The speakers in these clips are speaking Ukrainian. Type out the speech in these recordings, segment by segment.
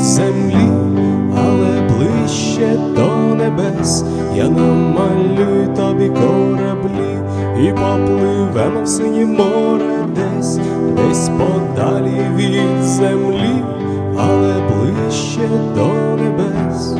землі, але ближче до небес. Я намалюю тобі кораблі і попливемо в синє море десь, десь подалі від землі, але ближче до небес.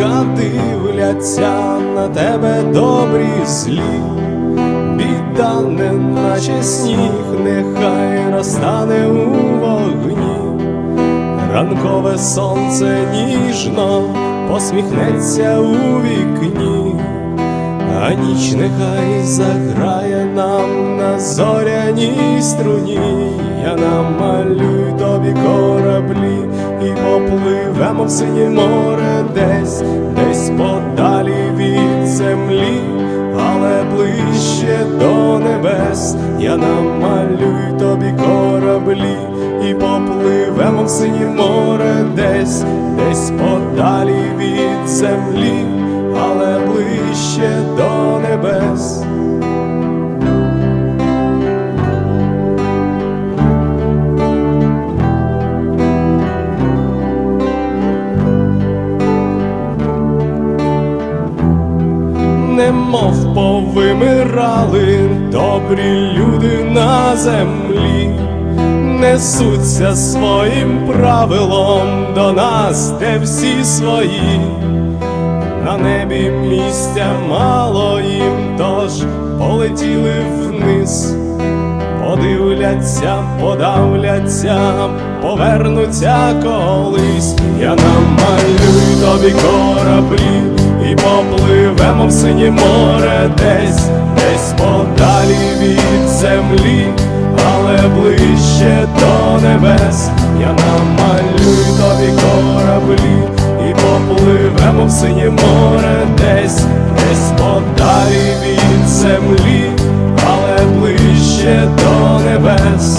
Краєм дивляться на тебе добрі злі, біда не наче сніг, нехай розтане у вогні, ранкове сонце ніжно посміхнеться у вікні, а ніч нехай заграє нам на зоряній струні, я намалюю тобі кораблі і попливемо в синє море десь, десь подалі від землі, але ближче до небес, я намалюю тобі кораблі і попливемо в синє море десь, десь подалі від землі, але ближче до небес. Немов повимирали добрі люди на землі, несуться своїм правилом до нас, де всі свої, на небі місця мало їм, тож полетіли вниз, подивляться, подавляться, повернуться колись. Я намалюю тобі кораблі і попливемо в синє море десь, десь подалі від землі, але ближче до небес. Я намалюю тобі кораблі і в синє море десь, десь подалі від землі, але ближче до небес.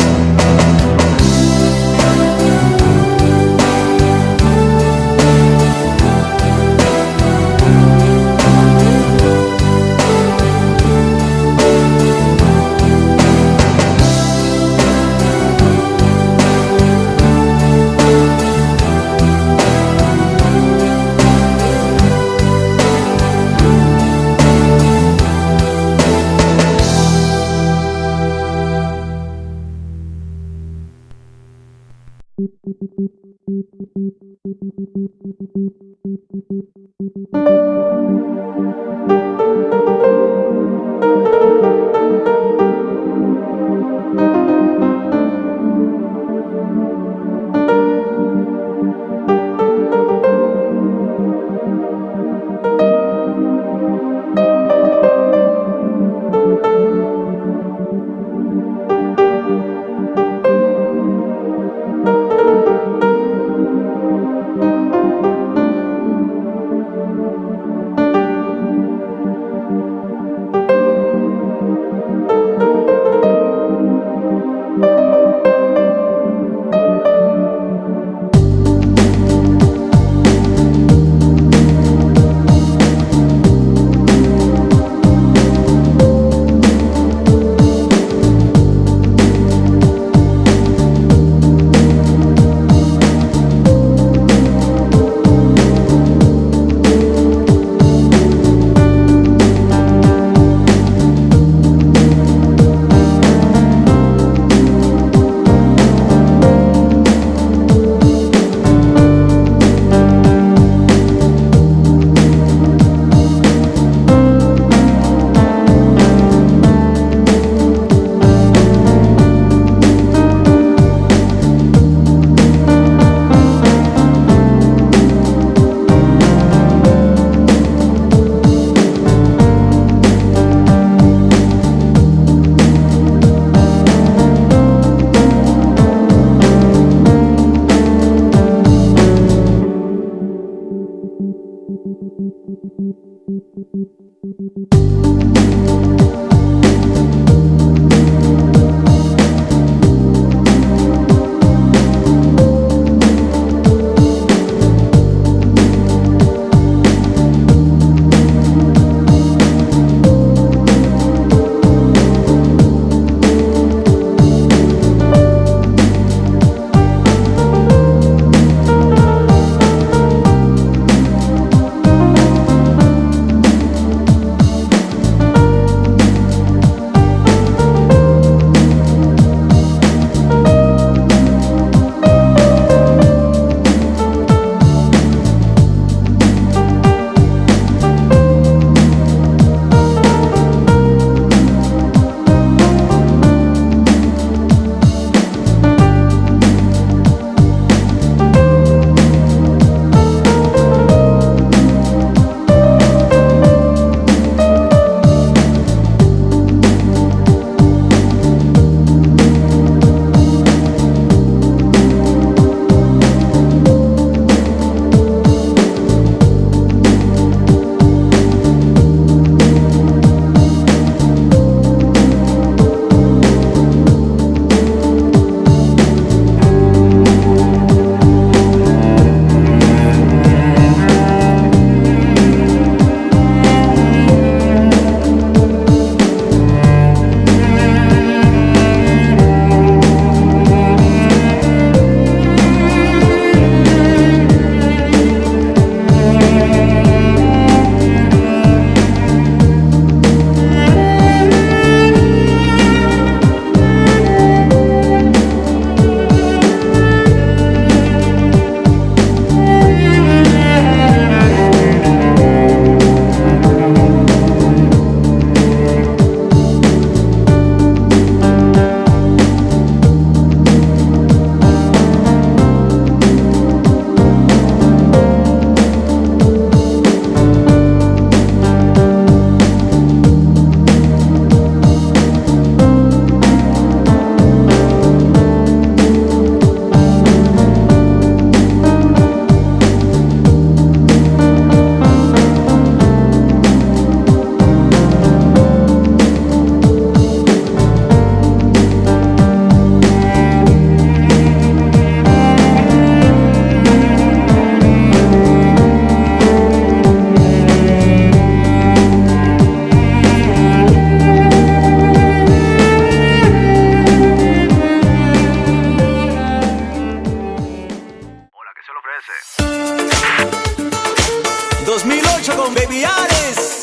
2008 con Baby Ares.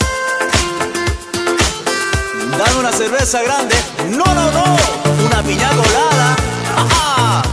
Dame una cerveza grande. No, no, no. Una piña colada. Ajá.